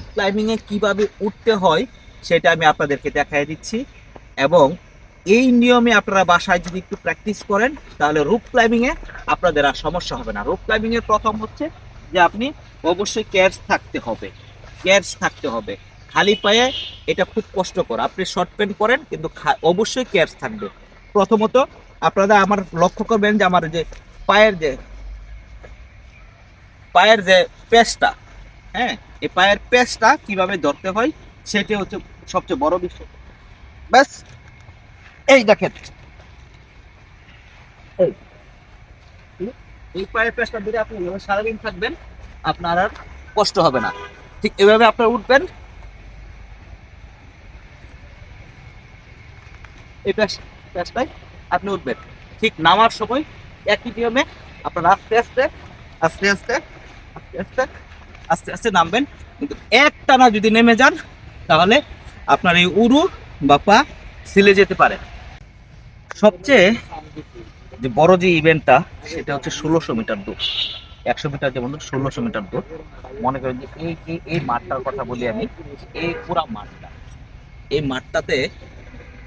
রুপ ক্লাইম্বিংয়ে কীভাবে উঠতে হয়, সেটা আমি আপনাদেরকে দেখাই দিচ্ছি। এবং এই নিয়মে আপনারা বাসায় যদি একটু প্র্যাকটিস করেন, তাহলে রুপ ক্লাইম্বিংয়ে আপনাদের আর সমস্যা হবে না। রুপ ক্লাইম্বিংয়ের প্রথম হচ্ছে যে আপনি অবশ্যই ক্যাচ থাকতে হবে। ক্যাচ থাকতে হবে। খালি পায়ে এটা খুব কষ্টকর। আপনি শর্ট প্যান্ট করেন কিন্তু অবশ্যই ক্যাচ থাকবে। প্রথমত আপনারা আমার লক্ষ্য করবেন যে আমার যে পায়ের যে পায়ের যে পেস্টটা হ্যাঁ এই পায়ের পেস্টটা কীভাবে ধরতে হয় সেটা হচ্ছে সবচেয়ে বড় বিষয়। ব্যাস, এই দেখেন। এই। পায়ের পেস্টটা ধরে আপনি সারাদিন থাকবেন, আপনার আর কষ্ট হবে না। ঠিক এভাবে আপনার উঠবেন। এই পেস্টটাই আপনি উঠবেন। ঠিক নামার সময় একই নিয়মে আপনারা আস্তে আস্তে আস্তে আস্তে আস্তে আস্তে আস্তে আস্তে নামবেন। কিন্তু এক টানা যদি নেমে যান, তাহলে আপনার এই উরু বা পা সিলে যেতে পারে। সবচেয়ে যে বড় যে ইভেন্টটা সেটা হচ্ছে ষোলোশো মিটার দূর একশো মিটার যেমন ষোলোশো মিটার দূর মনে করেন যে এই এই এই মাঠটার কথা বলি আমি, এই পুরা মাঠটা। এই মাঠটাতে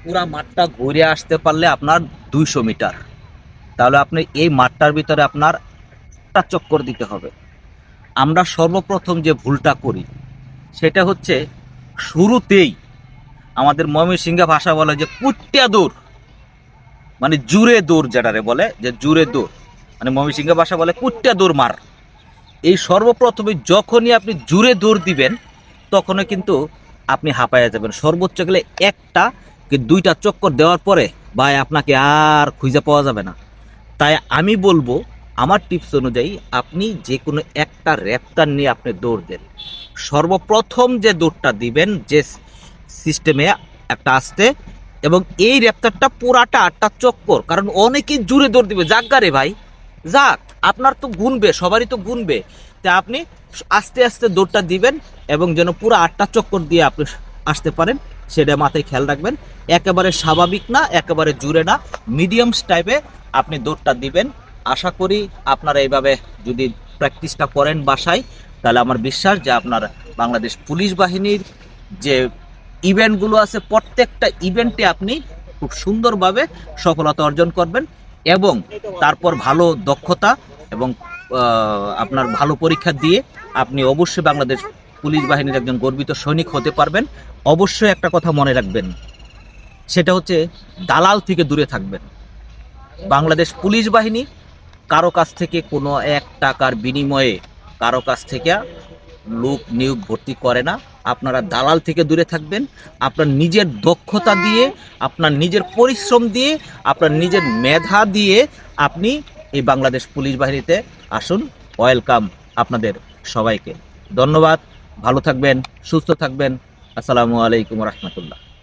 পুরা মাঠটা ঘুরে আসতে পারলে আপনার দুইশো মিটার। তাহলে আপনি এই মাঠটার ভিতরে আপনার চক্কর দিতে হবে। আমরা সর্বপ্রথম যে ভুলটা করি, সেটা হচ্ছে শুরুতেই আমাদের ময়মনসিংহা ভাষা বলে যে কুট্টিয়া দৌড় মানে জুড়ে দৌড় যেটারে বলে, যে জুড়ে দৌড়। মানে ময়মনসিংহা ভাষা বলে কুট্টিয়া দৌড় মার। এই সর্বপ্রথমে যখনই আপনি জুড়ে দৌড় দিবেন, তখনই কিন্তু আপনি হাঁপায়া যাবেন। সর্বোচ্চ গেলে একটা কি দুইটা চক্কর দেওয়ার পরে, ভাই আপনাকে আর খুঁজে পাওয়া যাবে না। তাই আমি বলব আমার টিপস অনুযায়ী আপনি যে কোনো একটা র্যাপটার নিয়ে আপনি দৌড় দেন। সর্বপ্রথম যে দৌড়টা দিবেন, যে সিস্টেমে একটা আসতে, এবং এই র্যাপটারটা পুরাটা আটটা চক্কর, কারণ অনেকেই জুড়ে দৌড় দিবে। যাক গারে ভাই, যাক, আপনার তো গুনবে, সবারই তো গুনবে। তা আপনি আস্তে আস্তে দৌড়টা দিবেন, এবং যেন পুরো আটটা চক্কর দিয়ে আপনি আসতে পারেন, সেটা মাথায় খেয়াল রাখবেন। একেবারে স্বাভাবিক না, একেবারে জুড়ে না। মিডিয়াম টাইপে আপনি দৌড়টা দিবেন। আশা করি আপনারা এইভাবে যদি প্র্যাকটিসটা করেন বাসায়, তাহলে আমার বিশ্বাস যে আপনার বাংলাদেশ পুলিশ বাহিনীর যে ইভেন্টগুলো আছে, প্রত্যেকটা ইভেন্টে আপনি খুব সুন্দরভাবে সফলতা অর্জন করবেন এবং তারপর ভালো দক্ষতা এবং আপনার ভালো পরীক্ষা দিয়ে আপনি অবশ্যই বাংলাদেশ পুলিশ বাহিনীর একজন গর্বিত সৈনিক হতে পারবেন। অবশ্যই একটা কথা মনে রাখবেন, সেটা হচ্ছে দালাল থেকে দূরে থাকবেন। বাংলাদেশ পুলিশ বাহিনী কারও কাছ থেকে কোনো এক টাকার বিনিময়ে কারও কাছ থেকে লোক নিয়োগ ভর্তি করে না। আপনারা দালাল থেকে দূরে থাকবেন। আপনার নিজের দক্ষতা দিয়ে, আপনার নিজের পরিশ্রম দিয়ে, আপনার নিজের মেধা দিয়ে আপনি এই বাংলাদেশ পুলিশ বাহিনীতে আসুন। ওয়েলকাম আপনাদের সবাইকে। ধন্যবাদ। ভালো থাকবেন, সুস্থ থাকবেন। আসসালামু আলাইকুম রহমতুল্লাহ।